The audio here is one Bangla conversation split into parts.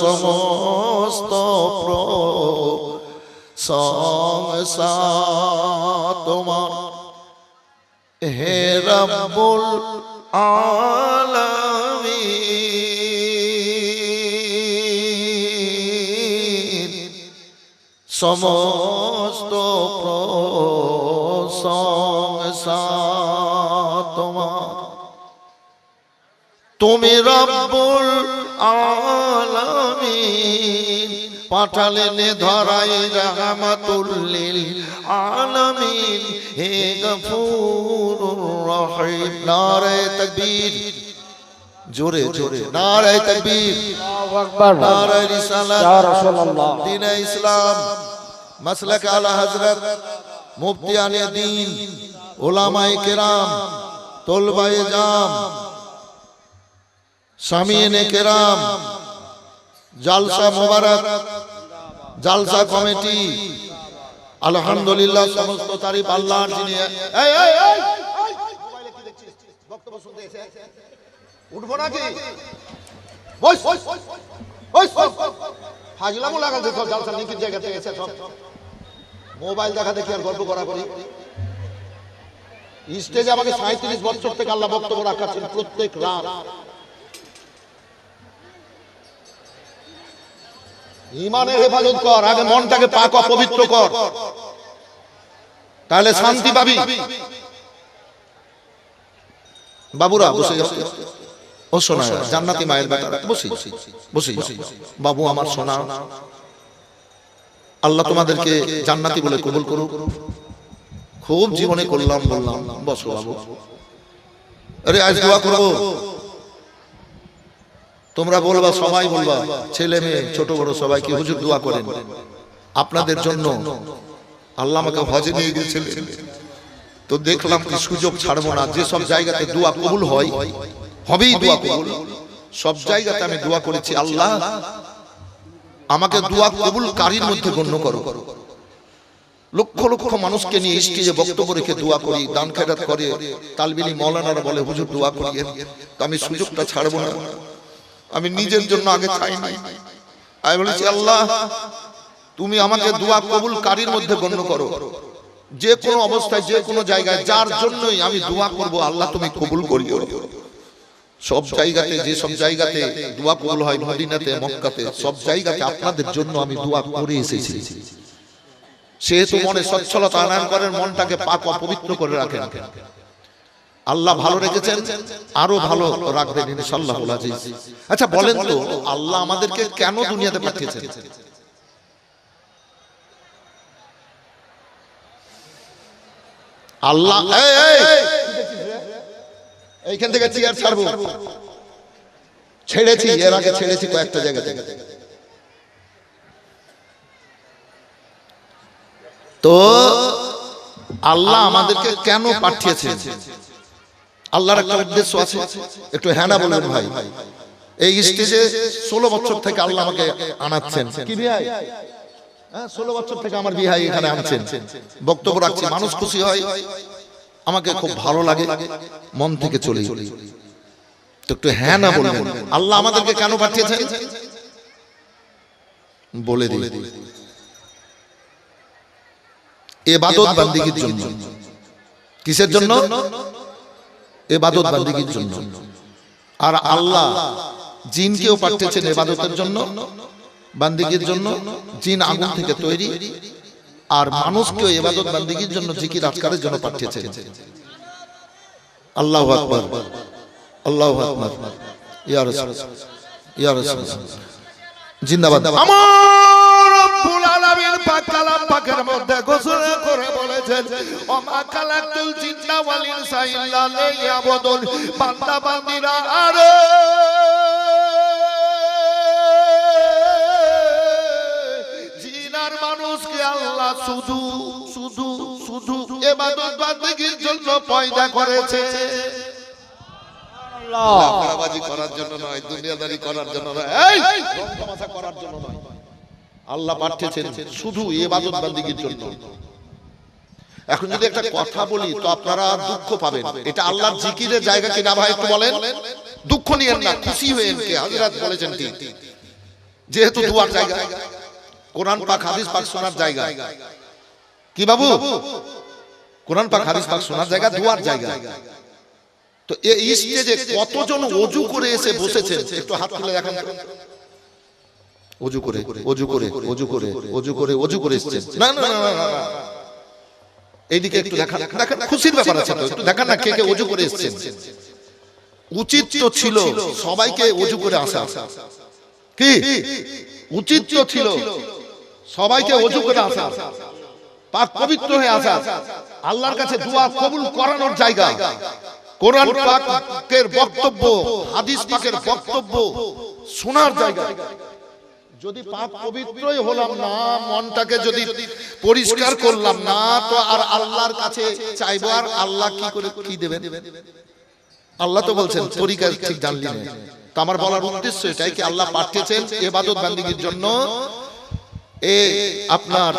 সমস্ত সংসার তোমার হে রব্বুল আলামিন সমস্ত প্রশংসা তোমার তুমি রব্বুল আলামিন পাঠালেন ধরাই রহমাতুল্লিল আলামিন। হে গফুরুর রহিম। নারে তাকবীর। জোরে জোরে। নারে তাকবীর। আল্লাহু আকবার। নারে রিসালাত। ইয়া রাসূলুল্লাহ। দিন ইসলাম। মাসলাক আলা হযরত। মুফতি আলী দ্বীন উলামায়ে কেরাম। তলবায়ে জাম। সামিনে কেরাম। জালসা মোবারক, জালসা কমিটি। আলহামদুলিল্লাহ, সমস্ত তারিফ আল্লাহর যিনি? উঠবো নাকি? সব জালসা নিকির জায়গা থেকে এসে সব। মোবাইল দেখা দেখি আর গল্প করা করি। স্টেজে আমাকে সাঁত্রিশ বছর থেকে আল্লাহ বক্তব্য রাখাচ্ছেন প্রত্যেক রাত। ইমানের হেফাজত কর, আগে মনটাকে পাক পবিত্র কর। তাহলে শান্তি পাবি। বাবুরা, বসে ও শোনা জান্নাতি মায়ের বেটা বসি বসি বাবু আমার সোনা। আল্লাহ তোমাদেরকে জান্নাতি বলে কবুল করুক। খুব জীবনে করলাম বললাম। বসো বাবু। আরে, আজ দোয়া করব। তোমরা বলবা, সবাই বলবা, ছেলে মেয়ে, ছোট বড় সবাইকে হুজুর দোয়া করেন। আপনাদের জন্য আল্লাহ আমাকে হজে নিয়ে গিয়েছিলেন। তো দেখলাম কি সুযোগ ছাড়বো না, যে সব জায়গাতে দোয়া কবুল হয়, হবেই দোয়া কবুল। সব জায়গাতে আমি দোয়া করেছি, আল্লাহ, আমাকে দোয়া কবুল কারীর মধ্যে গণ্য করো। লক্ষ লক্ষ মানুষকে নিয়ে স্টেজে বক্তব্য রেখে দোয়া করি, দান খেরাত করে তালবিনী মৌলানারা বলে, হুজুর, দোয়া করি। তো আমি সুযোগটা ছাড়বো না। আমি নিজের জন্য আগে চাই নাই আমি বলেছি আল্লাহ তুমি আমাকে দোয়া কবুল কারীর মধ্যে গণ্য করো। যে কোনো অবস্থায় যে কোনো জায়গায় যার জন্যই আমি দোয়া করব আল্লাহ তুমি কবুল করিও। সব জায়গাতে যে সব জায়গাতে দোয়া কবুল হয় মদিনাতে মক্কাতে সব জায়গাতে আপনাদের জন্য আমি দোয়া করে এসেছি। সেহেতু মনে সচ্ছলতা আনয়ন করেন মনটাকে পাক ও পবিত্র করে রাখেন। আল্লাহ ভালো রেখেছেন আরও ভালো রাখবেন ইনশাআল্লাহ আজিজ আচ্ছা বলেন তো আল্লাহ আমাদেরকে কেন দুনিয়াতে পাঠিয়েছেন? আল্লাহ এই, এই, এইখান থেকে চেয়ার ছাড়বো। ছেড়েছি এর আগে ছেড়েছি কয়েকটা জায়গা থেকে তো আল্লাহ আমাদেরকে কেন পাঠিয়েছেন? আল্লাহর একটা উদ্দেশ্য আছে। একটু হ্যাঁ না বলবেন ভাই। এই স্টেজে ষোলো বছর থেকে আল্লাহ আমাকে আনাচ্ছেন। কি ভাই হ্যাঁ? ষোলো বছর থেকে আমার বিহাই এখানে আনছেন। বক্তব্য রাখছি, মানুষ খুশি হয়, আমাকে খুব ভালো লাগে, মন থেকে চলে তো একটু হ্যাঁ না আল্লাহ আমাদেরকে কেন পাঠিয়েছেন? বলে দিই। এবাদত বান্দিগির জন্য। কিসের জন্য? এবাদত বান্দিগির জন্য। আর আল্লাহ জিনকেও পাঠিয়েছেন এবাদতের জন্য। বান্দিগির জন্য জিন আগুন থেকে তৈরি। আর মানুষকেও এবাদত বান্দিগির জন্য জিকির আজকারের জন্য পাঠিয়েছেন। আল্লাহু আকবার। আল্লাহু আকবার। ইয়া রাসূল। ইয়া রাসূল। জিন্দাবাদ। আমার পাক কালাম পাকের মধ্যে ঘোষণা করে বলেছেন ওমা খালাকতুল জিন্না ওয়াল ইনসা ইল্লা লিয়াবুদুন। বান্দা বান্দিরা আরে! জিন মানুষকে আল্লাহ শুধু শুধু শুধু ইবাদত বান্দিগির জন্য পয়দা করেছে। করার জন্য নয় দুনিয়াদারি করার জন্য নয়। এই! করার জন্য নয়। আল্লাহ পাঠিয়েছেন শুধু ইবাদত বান্দিগির জন্য। এখন যদি একটা কথা বলি তো আপনারা দুঃখ পাবেন। এটা আল্লাহর জিকিরের জায়গা কিনা ভাই একটু বলেন? দুঃখ নিয়েন না খুশি হয়ে কে হযরত বলেছেন ঠিক। যেহেতু দুয়ার জায়গা কোরআন পাক হাদিস পাক শোনার জায়গা। কি বাবু? কোরআন পাক হাদিস পাক শোনার জায়গা দুয়ার জায়গা। তো এই স্টেজে কতজন অজু করে এসে বসেছেন? একটু হাত তুলে দেখান। অজু করে অজু করে অজু করে অজু করে অজু করে এসেছেন। না না না না। এইদিকে একটু দেখান দেখান খুশির ব্যাপার আছে তো একটু দেখান না কে কে অজু করে এসেছেন। উচিত তো ছিল সবাইকে অজু করে আসা। কি? উচিত তো ছিল সবাইকে অজু করে আসা। পাক পবিত্র হয়ে আসা। আল্লাহর কাছে দোয়া কবুল করানোর জায়গা। কোরআন পাকের বক্তব্য হাদিস পাকের বক্তব্য শোনার জায়গা। যদি পাক পবিত্রই হলাম না মনটাকে যদি পরিষ্কার করলাম না তো আর আল্লাহর কাছে চাইব আর আল্লাহ কি করে কি দেবেন? আল্লাহ তো বলছেন তরিকা ঠিক জানলি না। তো আমার বলার উদ্দেশ্য এটাই কি আল্লাহ পাঠিয়েছেন এবাদত বান্দিগির জন্য? এ আপনার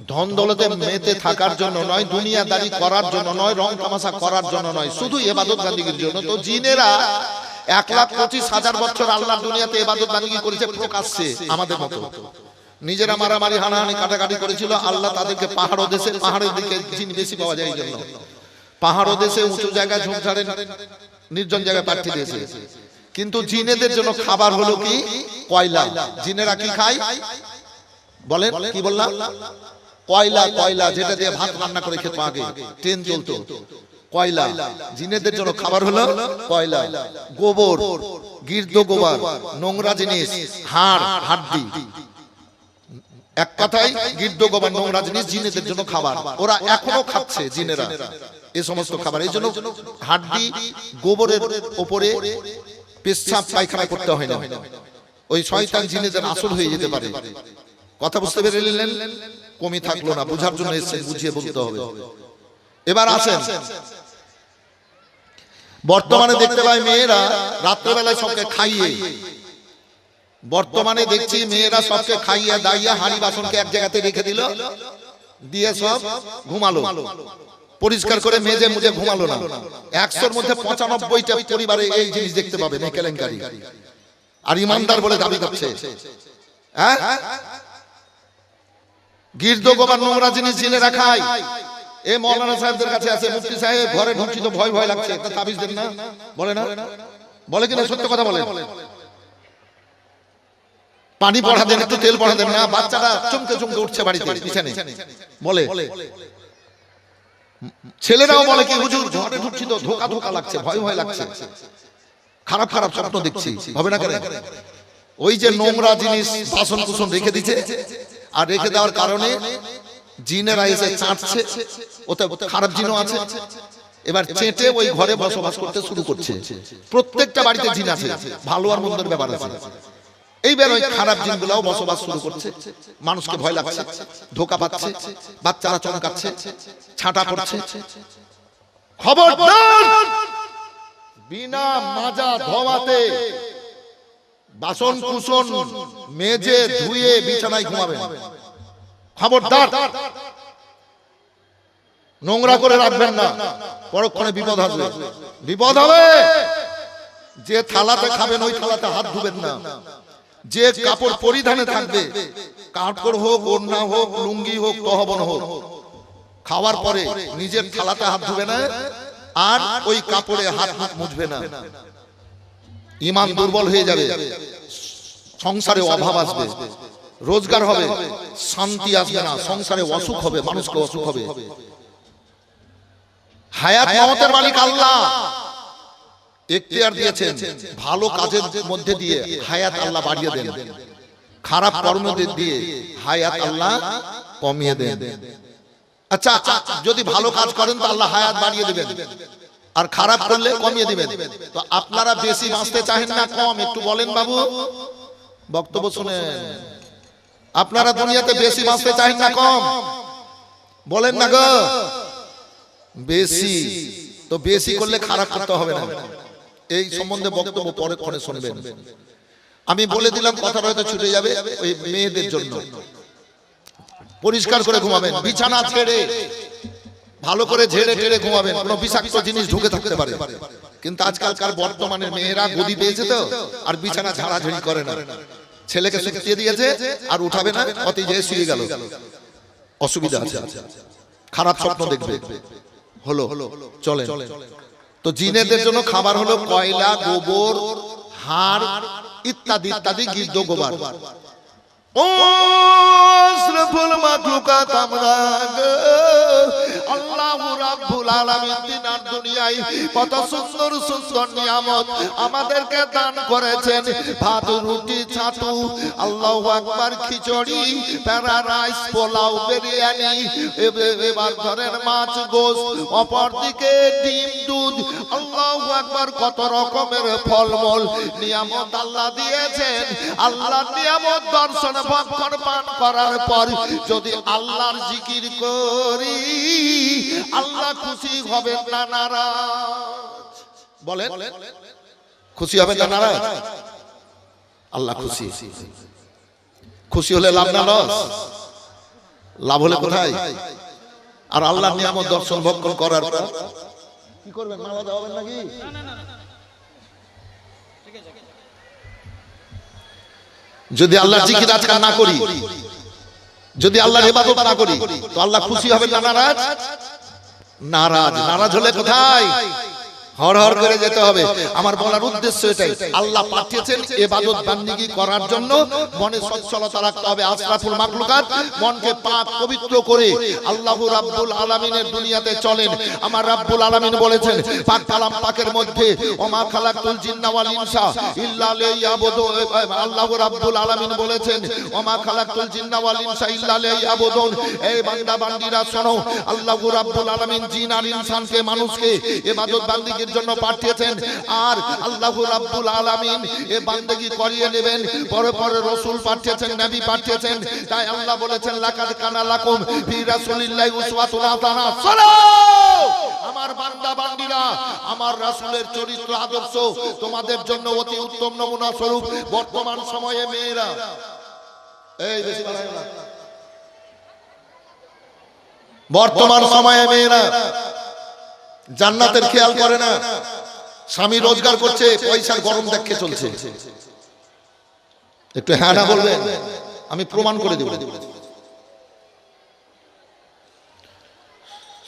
ধন দৌলতে মেতে থাকার জন্য নয় দুনিয়াদারি করার জন্য নয় রং তামাশা করার জন্য নয় শুধু এবাদত বান্দিগির জন্য। তো জিনেরা এক লাখ পঁচিশ হাজার বছর আল্লাহ দুনিয়াতে এবাদত বান্দিগি করেছে, প্রকাশ্যে আমাদের মতো। নিজেরা মারামারি, হানাহানি, কাটাকাটি করেছিল, আল্লাহ তাদেরকে পাহাড় দেশে, পাহাড়ের দিকে জিন বেশি পাওয়া যায় এই জন্য পাহাড় দেশে উঁচু জায়গায় ঝোপঝাড়ে নির্জন জায়গায় পাঠিয়ে দিয়েছে। কিন্তু জিনেদের জন্য খাবার হলো কি? কয়লা। জিনেরা কি খায়? বলেন, কি বললাম? কয়লা কয়লা, যেটা দিয়ে ভাত রান্না করে খেতে আগে, ট্রেন চলতো। কয়লা জিনেদের জন্য খাবার হলো কয়লা গোবর গির্দ গোবর নোংরা জিনিস হাড় হাড্ডি। এক কথায় গির্দ গোবর নোংরা জিনিস জিনেদের জন্য খাবার। ওরা এখনও খাচ্ছে জিনেরা। এই সমস্ত খাবার এই জন্য হাড্ডি গোবরের ওপরে পেশাব পায়খানা করতে হয় না। ওই শয়তান জিনেদের আসল হয়ে যেতে পারে। কথা বুঝতে পেরেলেন কমি থাকল না। বোঝার জন্য এসেছেন বুঝিয়ে বলতে হবে। এবার আসেন। বর্তমানে দেখতে পাই মেয়েরা রাত্রেবেলায় সবকে খাইয়ে। বর্তমানে দেখছি মেয়েরা সবকে খাইয়ে দাইয়া হাড়ি বাসনকে এক জায়গাতে রেখে দিল। দিয়ে সব ঘুমালো। পরিষ্কার করে মেজে মুজে ঘুমালো না। একশোর মধ্যে পঁচানব্বইটা পরিবারে এই জিনিস দেখতে পাবে কেলেঙ্কারি। আর ইমানদার বলে দাবি করছে। হ্যাঁ? গির্দ গোবার নোংরা জিনিস জেনে রাখাই এ মৌলানা সাহেবদের কাছে আছে, মুফতি সাহেব, ঘরে ঢুকছি তো ভয় ভয় লাগছে, একটা তাবিজ দেন না। বলে না? বলে কিনা, সত্য কথা বলে পানি পড়া দেন, একটু তেল পড়া দেন না বাচ্চাটা চমকে চমকে উঠছে বাড়িতে, পিছনে। বলে, ছেলেরাও বলে কি, হুজুর, ঘরে ঢুকছি তো ধোকা ধোকা লাগছে, ভয় ভয় লাগছে। খারাপ খারাপ স্বপ্ন দেখছি, হবে না কেন? ওই যে নোংরা জিনিস বাসন কুসন রেখে দিচ্ছে আর রেখে দেওয়ার কারণে জিনেরা এসে চাটছে, ওতে খারাপ জিনও আছে। এবার চেটে ওই ঘরে বসবাস করতে শুরু করছে। প্রত্যেকটা বাড়িতে জিন আছে, ভালো আর মন্দের ব্যাপার আছে। এইবার ওই খারাপ জিনগুলাও বসবাস শুরু করছে। মানুষকে ভয় লাগছে, ধোকা পাচ্ছে, বাচ্চারা চমকাচ্ছে, ছাঁটা পড়ছে। খবর বিনা মাজা ধোয়াতে বাসন কুসন মেজে ধুয়ে বিছানায় ঘুমাবেন। খবরদার। নোংরা করে রাখবেন না। পরক্ষণে বিপদ আসবে। বিপদ হবে। যে থালাতে খাবেন ওই থালাতে হাত ধুবেন না। যে কাপড় পরিধানে থাকবে কাপড় হোক ওড়না হোক লুঙ্গি হোক তহবন হোক খাওয়ার পরে নিজের থালাতে হাত ধুবে না আর ওই কাপড়ে হাত হাত মুছবে না। ইমান দুর্বল হয়ে যাবে। সংসারে অভাব আসবে। রোজগার হবে শান্তি আসবে না সংসারে অসুখ হবে মানুষকে অসুখ হবে। হায়াত মমতের মালিক আল্লাহ। এখতিয়ার দিয়েছেন ভালো কাজের মধ্যে দিয়ে হায়াত আল্লাহ বাড়িয়ে দেন। খারাপ কর্ম দিয়ে হায়াত আল্লাহ কমিয়ে দেন। আচ্ছা যদি ভালো কাজ করেন তো আল্লাহ হায়াত বাড়িয়ে দেবেন। আর খারাপ করলে কমিয়ে দিবেন। তো আপনারা বেশি বাঁচতে চাহেন না কম। একটু বলেন বাবু। বক্তব্য শুনেন। আপনারা দুনিয়াতে বেশি বাঁচতে চাহেন না কম। বলেন না গো। বেশি। তো বেশি করলে খারাপ করতে হবে না। এই সম্বন্ধে বক্তব্য পরে ক্ষণে শুনবেন। আমি বলে দিলাম কথাটা হয়তো ছুটে যাবে। ওই মেয়েদের জন্য। পরিষ্কার করে ঘুমাবেন। বিছানা ছেড়ে ভালো করে ঝেড়ে টেড়ে ঘুমাবেন। কোনো বিষাক্ত জিনিস ঢুকে থাকতে পারে। কিন্তু আজকালকার বর্তমানে মেয়েরা গদি পেয়েছে তো। আর বিছানা ঝাড়াঝাড়ি করে না। ছেলেকে শুকিয়ে দিয়েছে আর উঠাবে না অতি যে শুয়ে গেল। অসুবিধা আছে। খারাপ স্বপ্ন দেখবে। হলো চলে তো জিনেদের জন্য খাবার হলো কয়লা গোবর হাড় ইত্যাদি ইত্যাদি গিদ্দ গোবর। ও মাখলুকাত আমরা গো, আল্লাহু কত সুন্দর সুন্দর নিয়ামত আমাদেরকে দান করেছেন। ভাত, রুটি, ছাতু, আল্লাহু আকবার, খিচুড়ি, প্যারা রাইস, পোলাও, বিরিয়ানি এবার ধরেন মাছ গোস অপরদিকে ডিম, দুধ, আল্লাহু কত রকমের ফলমূল নিয়ামত আল্লাহ দিয়েছেন। আল্লাহর নিয়ামত দর্শন, ভক্ষণ, পান করার পর যদি আল্লাহর জিকির করি আল্লাহ খুশি হবেন না নারাজ। বলেন। খুশি হবেন না নারাজ? আল্লাহ খুশি। খুশি হলে লাভ না লস? লাভ হলে কোথায়? আর আল্লাহর নিয়ামত দর্শন ভক্ষণ করার পর। কি করবেন মালা যাবেন নাকি? যদি আল্লাহ জিকির আজকাল না করি যদি আল্লাহর ইবাদত না করি তো আল্লাহ খুশি হবে না নারাজ? নারাজ নারাজ হলে কোথায়? হর হর করে যেতে হবে। আমার বলার উদ্দেশ্য এটাই। আল্লাহ পাঠিয়েছেন এবাদত বান্দিগি করার জন্য। মনে সচ্ছলতা রাখতে হবে আশরাফুল মাকলুকাত মনকে পাক পবিত্র করে আল্লাহ রাব্বুল আলামিনের দুনিয়াতে চলেন। আমার রাব্বুল আলামিন বলেছেন পাক কালাম পাকের মধ্যে ওমা খালাকুল জিন্না ওয়াল ইনসা ইল্লা লিয়াবুদু আল্লাহ রাব্বুল আলামিন বলেছেন ওমা খালাকুল জিন্না ওয়াল ইনসা ইল্লা লিয়াবুদুন। এই বান্দা বান্দিরা শোনো আল্লাহ রাব্বুল আলামিন জিন আর ইনসানকে মানুষকে ইবাদত বান্দিগির জন্য পাঠিয়েছেন। আর আল্লাহ রাব্বুল আলামিন এ বান্দেগি করিয়ে নেবেন। পরে পরে রসুল পাঠিয়েছেন, নবী পাঠিয়েছেন। তাই আল্লাহ বলেছেন, লাকাদ কানা লাকুম ফি রাসূলিল্লাহি উসওয়াতুন সালাম আমার বান্দা বান্দিরা, আমার রাসূলের চরিত্র আদর্শ তোমাদের জন্য অতি উত্তম নমুনা স্বরূপ বর্তমান সময়ে মেয়েরা। এই বেশি বর্তমান সময়ে মেয়েরা জান্নাতের খেয়াল করে না। স্বামী রোজগার করছে পয়সার গরম দেখে চলছে। একটু হ্যাঁ না বলবেন? আমি প্রমাণ করে দেব।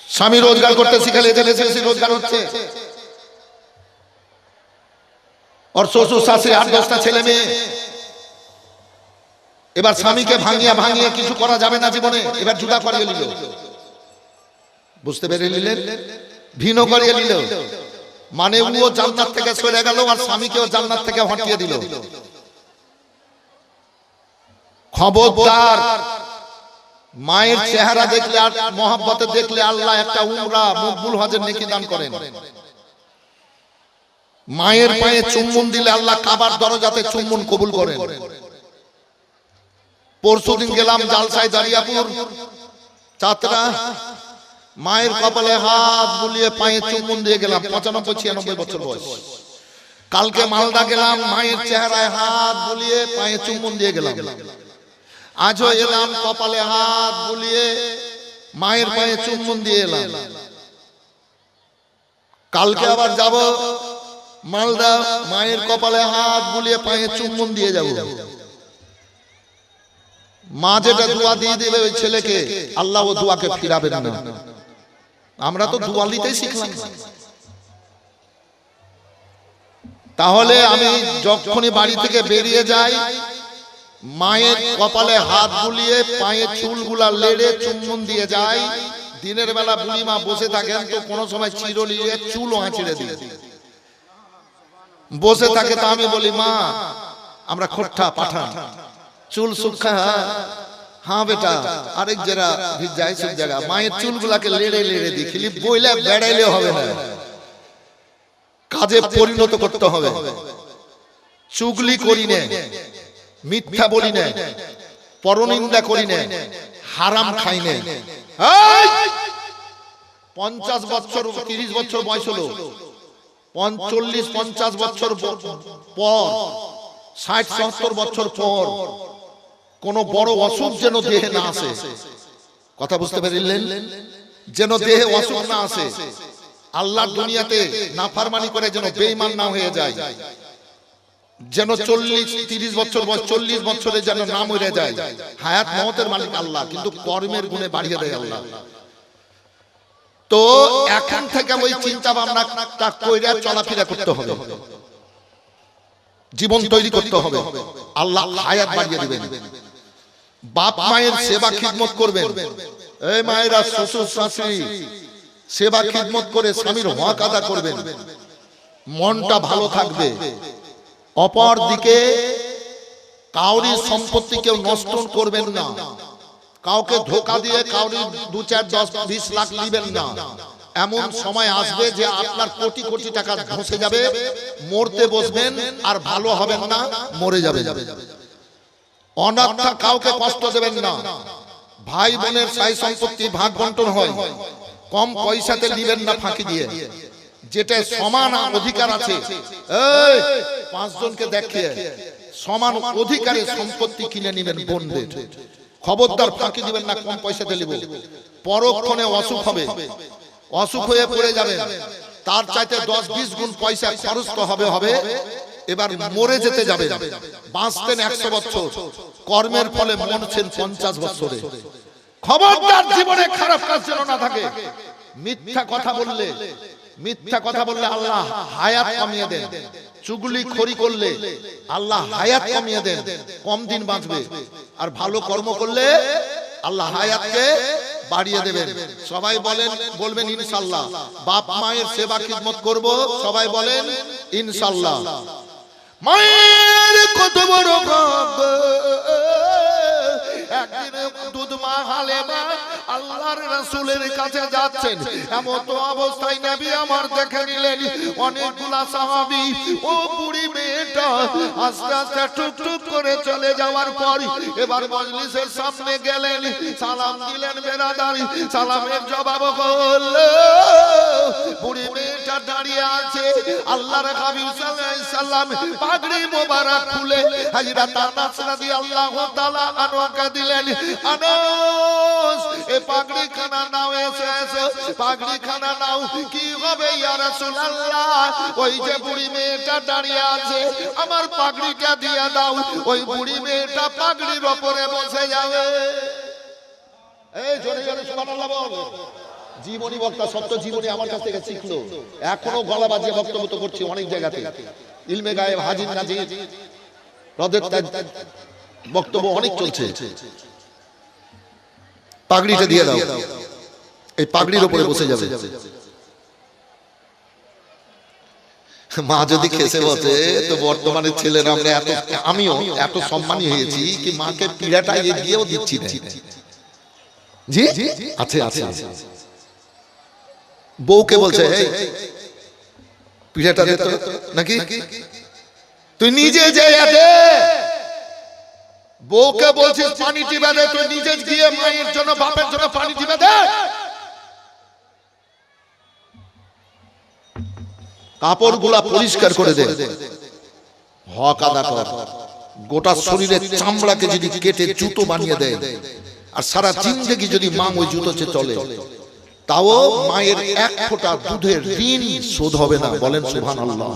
স্বামী রোজগার করতে শিখালে এখানে এসে রোজগার হচ্ছে। ওর শ্বশুর শাশুড়ি আট দশটা ছেলে মেয়ে। এবার স্বামীকে ভাঙিয়া ভাঙিয়ে কিছু করা যাবে না জীবনে। এবার জুদা করিয়ে নিল। বুঝতে পেরে নিলেন ভিন্ন করিয়ে নিল। মানে ও জান্নাত থেকে সরে গেল আর স্বামীকেও জান্নাত থেকে হটিয়ে দিল। খবরদার। মায়ের চেহারা দেখলে আর মহাব্বতে দেখলে আল্লাহ একটা উমরা মকবুল হজের নেকি দান করেন। মায়ের পায়ে চুম্বন দিলে আল্লাহ কাবার দরজাতে চুম্বন কবুল করেন। পরশুদিন গেলাম জালসাই দারিয়াপুর চাতরা মায়ের কপালে হাত বুলিয়ে পায়ে চুম্বন দিয়ে গেলাম পঁচানব্বই ছিয়ানব্বই বছর বয়স। কালকে মালদা গেলাম মায়ের চেহারায় হাত বুলিয়ে পায়ে চুম্বন দিয়ে গেলাম। আজও এলাম কপালে হাত বুলিয়ে মায়ের পায়ে চুম্বন দিয়ে এলাম। কালকে আবার যাব মালদা মায়ের কপালে হাত বুলিয়ে পায়ে চুম্বন দিয়ে যাব। মা যেটা দোয়া দিয়ে দেবে ওই ছেলেকে আল্লাহ ও দোয়াকে ফিরাবেন না। আমরা তো দোয়া নিতেই শিখলাম। তাহলে আমি যখনই বাড়ি থেকে বেরিয়ে যাই মায়ের কপালে হাত বুলিয়ে পায়ে চুলগুলা লেড়ে চুম্বন দিয়ে যাই দিনের বেলা বুড়ি মা বসে থাকেন তো কোনো সময় চিরলিয়ে চুলও আঁচড়ে দিয়ে বসে থাকে তো আমি বলি মা আমরা খোট্টা পাঠান চুল সুখা হ্যাঁ বেটা আরেক জায়গা যায় সব জায়গা। মায়ের চুলগুলাকে লেড়ে লেড়ে দিই খালি বইলে বেড়াইলে হবে না। কাজে পরিণত করতে হবে। চুগলি করি নে মিথ্যা বলি নে পরনিন্দা করি নে হারাম খাই নে। পঞ্চাশ বছর তিরিশ বছর বয়স হলো। পঞ্চল্লিশ পঞ্চাশ বছর পর ষাট সত্তর বছর পর। কোন বড় অসুখ যেন দেহে না আসে। কথা বুঝতে পারলেন? যেন দেহে অসুখ না আসে। আল্লাহর দুনিয়াতে নাফারমানি করে যেন বেঈমান না হয়ে যায়। যেন চল্লিশ তিরিশ বছর বয়স চল্লিশ বছরে যেন না মরে যায়। হায়াত মহতের মালিক আল্লাহ কিন্তু কর্মের গুণে বাড়িয়ে দেয় আল্লাহ। তো এখন থেকে ওই চিন্তা ভাবনা কইরা চলাফেরা করতে হবে। জীবন তৈরি করতে হবে। আল্লাহ হায়াত বাড়িয়ে দিবেন। বাপ মায়ের সেবা খিদমত করবেন। এই মায়েরা শ্বশুর শাশুড়ি সেবা খিদমত করে স্বামীর হক আদা করবেন। মনটা ভালো থাকবে। অপর দিকে কাউরি সম্পত্তি কেউ নষ্ট করবেন না। কাউকে ধোকা দিয়ে কাউরি দু চার দশ বিশ লাখ নিবেন না। এমন সময় আসবে যে আপনার কোটি কোটি টাকা ধসে যাবে মরতে বসবেন আর ভালো হবেন না মরে যাবে অনাথা কাউকে কষ্ট দেবেন না। ভাই বোনের সাই সম্পত্তি ভাগ বন্টন হয়। কম পয়সাতে নিবেন না ফাঁকি দিয়ে। যেটা সমান অধিকার আছে। এই পাঁচজনকে দেখিয়ে সমান অধিকারে সম্পত্তি কিনে নেবেন বোনদের। খবরদার ফাঁকি দিবেন না কম পয়সাতে নিব। পরক্ষণে অসুখ হবে। অসুখ হয়ে পড়ে যাবে। তার চাইতে দশ, বিশ গুণ পয়সা খরচ তো হবে হবে। এবার মরে যেতে যাবে। বাঁচতেন একশো বছর। কর্মের ফলে মরছেন পঞ্চাশ বছরে। খবরদার জীবনে খারাপ কাজ যেন না থাকে। মিথ্যা কথা বললে, মিথ্যা কথা বললে আল্লাহ হায়াত কমিয়ে দেন। চুগলি খড়ি করলে আল্লাহ হায়াত কমিয়ে দেন। কম দিন বাঁচবে। আর ভালো কর্ম করলে আল্লাহ হায়াতকে বাড়িয়ে দেবেন। সবাই বলেন বলবেন ইনশাল্লাহ। বাপ মায়ের সেবা খিদমত করব সবাই বলেন ইনশাল্লাহ। মায়ের কত বড় ভাগ্য। একদিন দুধ মা হালেমা আল্লাহর রাসূলের কাছে যাচ্ছেন। এমন তো অবস্থায় নবী আমার দেখে নিলেন, অনেকগুলা সাহাবী, ও বুড়ি মেয়েটা আস্তে আস্তে টুক টুক করে চলে যাওয়ার পর এবার মজলিসের সামনে গেলেন, সালাম দিলেন বেরাদারি, সালামের জবাব করল বুড়ি মেয়েটা দাঁড়িয়ে আছে, আল্লাহর হাবিব সাল্লাম পাগড়ি মোবারক খুলে হযরত আনাস রাদিয়াল্লাহু তাআলা আনওয়াকে দিলেন, আনাস, এ পাগড়ি খানা নাও, এসে এসে পাগড়ি খানা নাও, কি হবে ইয়া রাসূলুল্লাহ? ওই যে বুড়ি মেয়েটা দাঁড়িয়ে আছে, আমার পাগড়িটা দিয়ে দাও, ওই বুড়ি মেয়েটা পাগড়ির উপরে বসে যাবে। এই জোরে জোরে সুবহানাল্লাহ বল। জীবনী বক্তা, সত্য জীবনী আমার কাছ থেকে শিখলো। এখনও গলা বাজিয়ে বক্তব্য তো করছি অনেক জায়গাতে। ইলমে গায়েব, হাজির নাজির রদের বক্তব্য অনেক চলছে। পাগড়িটা দিয়ে দাও। এই পাগড়ির উপরে বসে যাবে। মা যদি খেসে বসে তো বর্তমানে ছেলেরা আমরা এত আমিও এত সম্মানী হয়েছি কি মাকে পীড়াটা এগিয়েও দিচ্ছি না। জি? আছে আছে বউকে বলছে এই পিঠাটা দে তো নাকি? তুই নিজে যে দে। বউকে বলছিস পানি টিপে দে তুই নিজে গিয়ে মায়ের জন্য বাপের জন্য পানি টিপে দে। কাপড়গুলা পরিষ্কার করে দে। হক আদা কর। গোটা শরীরের চামড়াকে যদি কেটে জুতো বানিয়ে দেয় আর সারা জিন্দগি যদি মা ওই জুতো জুতোতে চলে তাও মায়ের এক ফোঁটা দুধের ঋণ শোধ হবে না। বলেন সুভান আল্লাহ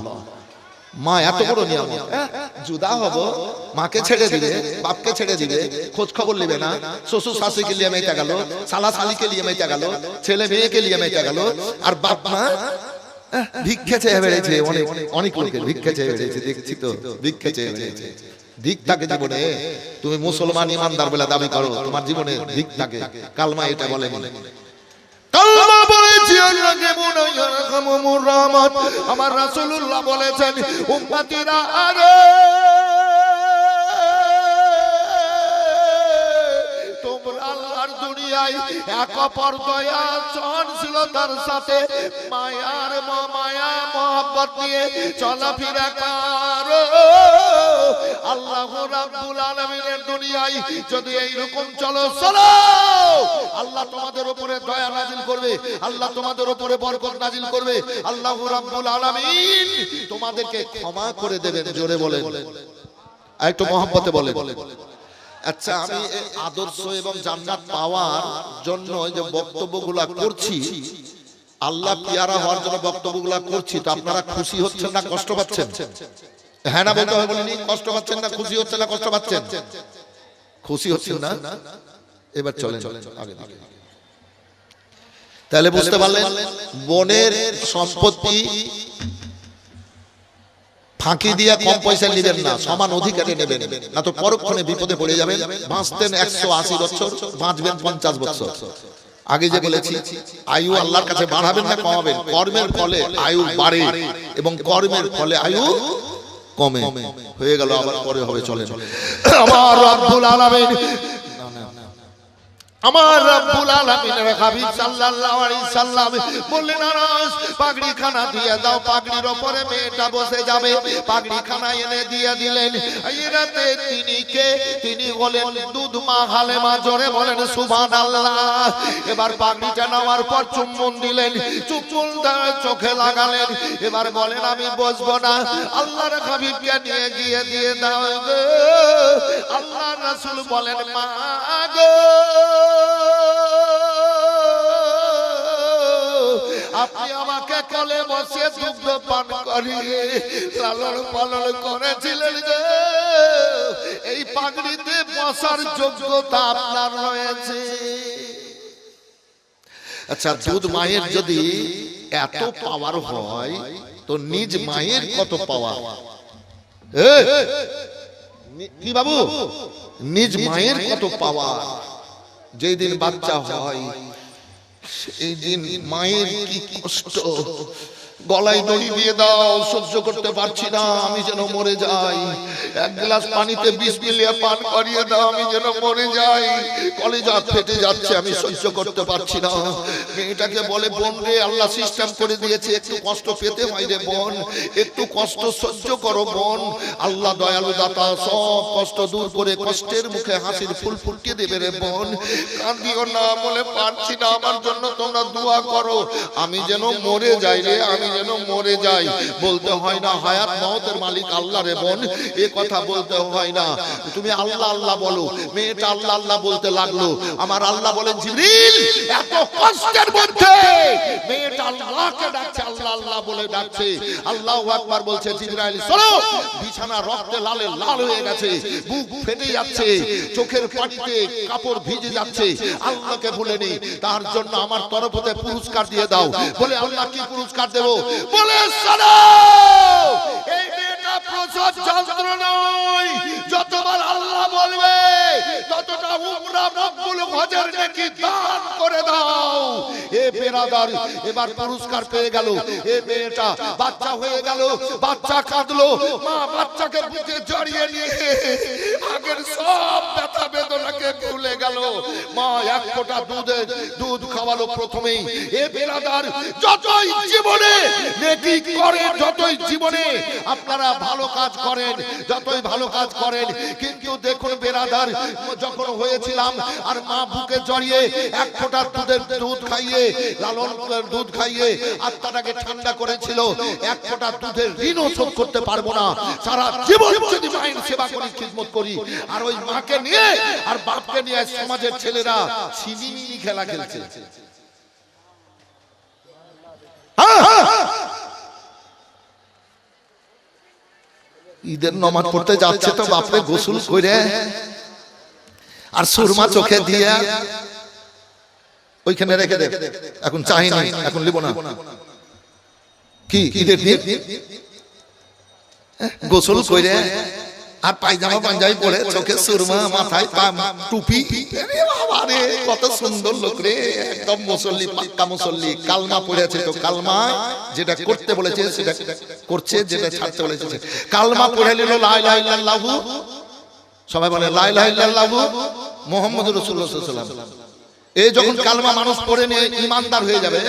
মা এত বড় নিয়ম জুদা হব মাকে ছেড়ে দিবে বাপকে ছেড়ে দিবে খোঁজ খবর নেবে না শ্বশুর শাশুড়িকে লিয়ে মেয়েটা গেল সালা শালিকে লিয়ে মেয়েটা গেল ছেলে মেয়েকে লিয়ে মেয়েটা গেল আর বাপ মা ভিক্ষে চেয়ে বেড়েছে অনেক অনেক লোকের ভিক্ষে চেয়ে বেড়েছে দেখছি তো ভিক্ষে চেয়ে বেড়েছে। দিক থাকে জীবনে তুমি মুসলমান ইমানদার বলে দাবি করো তোমার জীবনে দিক থাকে কালমা এটা বলেনি কালমা বলেছি মনে ইয়ারহামুর রহমান আমার রাসূলুল্লাহ বলেছেন উম্মতিরা আরে দুনিয়ায় এক অপর দয়া সহনশীলতার সাথে মায়ার মায়া আল্লাহ রাব্বুল আলামিনের দুনিয়ায় যদি এইরকম চলো চলো। আল্লাহ তোমাদের উপরে দয়া নাজিল করবে, আল্লাহ তোমাদের উপরে বরকত নাজিল করবে। আল্লাহ রাব্বুল আলামিন তোমাদেরকে ক্ষমা করে দেবেন, জোরে বলেন। আর একটু মহব্বতে বলে আচ্ছা আমি আদর্শ এবং জান্নাত পাওয়ার জন্য যে বক্তব্যগুলা করছি আল্লাহ পিয়ারা হওয়ার জন্য বক্তব্যগুলা করছি তো আপনারা খুশি হচ্ছেন না কষ্ট পাচ্ছেন? হ্যাঁ না বলতে হবে বলিনি কষ্ট পাচ্ছেন না খুশি হচ্ছে না কষ্ট পাচ্ছেন? খুশি হচ্ছেন না? এবার চলেন আগে দিকে। তাহলে বুঝতে পারলেন বোনের সম্পত্তি ফাঁকি দিয়া কম পয়সা নেবেন না সমান অধিকারে নেবেন। না তো পরক্ষণে বিপদে পড়ে যাবেন বাঁচতেন একশো আশি বছর বাঁচবেন পঞ্চাশ বছর। আগে যে বলেছি আয়ু আল্লাহর কাছে বাড়াবেন না কমাবেন। কর্মের ফলে আয়ু বাড়ে এবং কর্মের ফলে আয়ু কমে। হয়ে গেল আবার পরে হবে চলে আমার রব্বুল আলামিন আমার রব্বুল আলামিনের হাবিব সাল্লাল্লাহু আলাইহি সাল্লাম বললেন, আনাস পাগড়ি খানা দিয়ে দাও, পাগড়ির উপরে মেয়েটা বসে যাবে। পাগড়িখানা এনে দিয়ে দিলেন। এই রাতে তিনি কে? তিনি বলেন দুধ মা হালেমা। জোরে বলেন, সুবহানাল্লাহ। এবার পাগড়িটা নেওয়ার পর চুম্বন দিলেন দেওয়ার চোখে লাগালেন। এবার বলেন, আমি বসবো না। আল্লাহর হাবিবকে নিয়ে গিয়ে দিয়ে দাও গো। আল্লাহর রাসূল বলেন, মা গো। আপনি আমাকে কলে বসে দুগ্ধ পান করিয়ে লালন পালন করেছিলেন গো। এই পাগড়িতে বসার যোগ্যতা আপনার রয়েছে। আচ্ছা দুধ মায়ের যদি এত পাওয়ার হয় তো নিজ মায়ের কত পাওয়া কি বাবু? নিজ মায়ের কত পাওয়ার যেই দিন বাচ্চা হয় সেই দিন মায়ের কি কষ্ট? গলায় দড়ি দিয়ে দাও, সহ্য করতে পারছি না, আমি যেন মরে যাই। এক গ্লাস পানিতে বিষ মিলিয়ে পান করিয়ে দাও, আমি যেন মরে যাই। কলেজা ফেটে যাচ্ছে, আমি সহ্য করতে পারছি না। মেয়েটাকে বলে, বোন রে, আল্লাহ সিস্টেম করে দিয়েছে, একটু কষ্ট পেতে হয় রে বোন। একটু কষ্ট সহ্য করো বোন। আল্লাহ দয়ালু দাতা, সব কষ্ট দূর করে কষ্টের মুখে হাসির ফুল ফুটিয়ে দেবে রে বোন। কান্দিও না বলে, পারছি না, আমার জন্য তোমরা দোয়া করো। আমি যেন মরে যাই রে, আমি যেন মরে যাই বলতে হয় না, হায়াত মহতের মালিক আল্লাহ রে বোন। এ কথা বলতে হয় না। তুমি আল্লাহ আল্লাহ বলো। মেয়েটা আল্লাহ আল্লাহ বলতে লাগল। আমার আল্লাহ বলেন, জিবরিল, এত কষ্টের মধ্যে মেয়েটা আল্লাহকে ডাকছে, আল্লাহ আল্লাহ বলে ডাকছে। আল্লাহু আকবার বলছে, জিবরাইল চলো বিছানা রক্তে লালে লাল হয়ে গেছে। বুক ফেটে যাচ্ছে। চোখের পানিতে কাপড় ভিজে যাচ্ছে। আল্লাহকে ভুলে নেই। তার জন্য আমার তরফ হতে পুরস্কার দিয়ে দাও। বলে, আল্লাহ কি পুরস্কার দেব? বলে এই মেয়েটা যন্ত্র নয় যতবার আল্লাহ বলবে, ততটা উমরা মকবুল হজের নাকি দান করে দাও। এ বেরাদার, এবার পুরস্কার পেয়ে গেল। এ মেয়েটা বাচ্চা হয়ে গেল, বাচ্চা কাঁদলো। মা বাচ্চাকে বুকে জড়িয়ে নিয়ে আগের সব বেদনাকে ভুলে গেল। মা, এক ফোঁটা দুধে দুধ খাওয়ালো প্রথমেই। এ বেরাদার যতই জীবনে নেকি করে, যতই জীবনে আপনারা ভালো কাজ করেন, যতই ভালো কাজ করেন, কিন্তু দেখুন বেরাদার যখন হয়েছিলাম আর মা বুকে জড়িয়ে এক ফোঁটা দুধের দুধ খাইয়ে, লালন দুধ খাইয়ে আত্মাটাকে ঠান্ডা করেছিল, এক ফোঁটা দুধের ঋণও শোধ করতে পারব না। সারা জীবন যদি মায়ের সেবা করি, খিদমত করি, আর ওই মাকে নিয়ে আর বাপকে নিয়ে সমাজের ছেলেরা ছিনিমিনি খেলা খেলছে। হ্যাঁ, হ্যাঁ, হ্যাঁ। ঈদের নমাজ পড়তে যাচ্ছে তো বাপরে গোসল করে। আর সুরমা চোখে দিয়ে ওইখানে রেখে দে। এখন চাহিনি এখন লিব না। কি ঈদের দিন? গোসল করে। আর পায়জামা পাঞ্জাবি পরে চোখে সুরমা মাথায় পা- টুপি। আরে বাবা রে, কত সুন্দর লোক রে একদম মুসল্লি পাক্কা মুসল্লি কালমা পড়েছে তো কালমা যেটা করতে বলেছে সেটা করছে যেটা ছাড়তে বলেছে কালমা পড়ে নিল লা ইলাহা ইল্লাল্লাহু সবাই বলে লা ইলাহা ইল্লাল্লাহু মুহাম্মাদুর রাসূলুল্লাহ সাল্লাল্লাহু আলাইহি ওয়াসাল্লাম। এই যখন কালমা মানুষ পড়ে নিয়ে ইমানদার হয়ে যাবে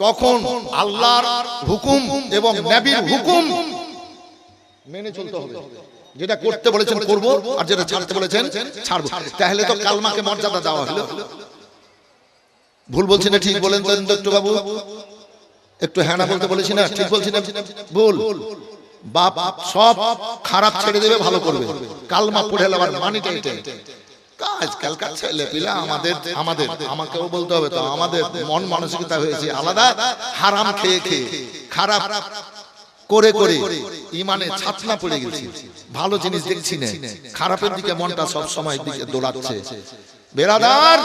তখন আল্লাহর হুকুম এবং নবীর হুকুম মেনে চলতে হবে। যেটা করতে বলেছেন করব আর যেটা ছাড়তে বলেছেন ছাড়বো। তাহলে তো কালমাকে মর্যাদা দেওয়া হলো। ভুল বলছি না ঠিক বলেন তো দত্ত বাবু একটু হ্যাঁ বলতে বলেছি না ঠিক বলছি না। ভুল। বাপ সব খারাপ ছেড়ে দেবে ভালো করবে। কালমা পড়ে আবার মানিটা এটাই আজকালকার ছেলে পিলা আমাদের আমাদের আমাকেও বলতে হবে তো আমাদের মন মানসিকতা হয়েছে আলাদা হারাম খেয়ে খেয়ে খারাপ করে করে ইমানে ছাতনা পড়ে গেছি। ভালো জিনিস দেখছি না। খারাপের দিকে মনটা সব সময় দিকে দোলাচ্ছে বেরাদার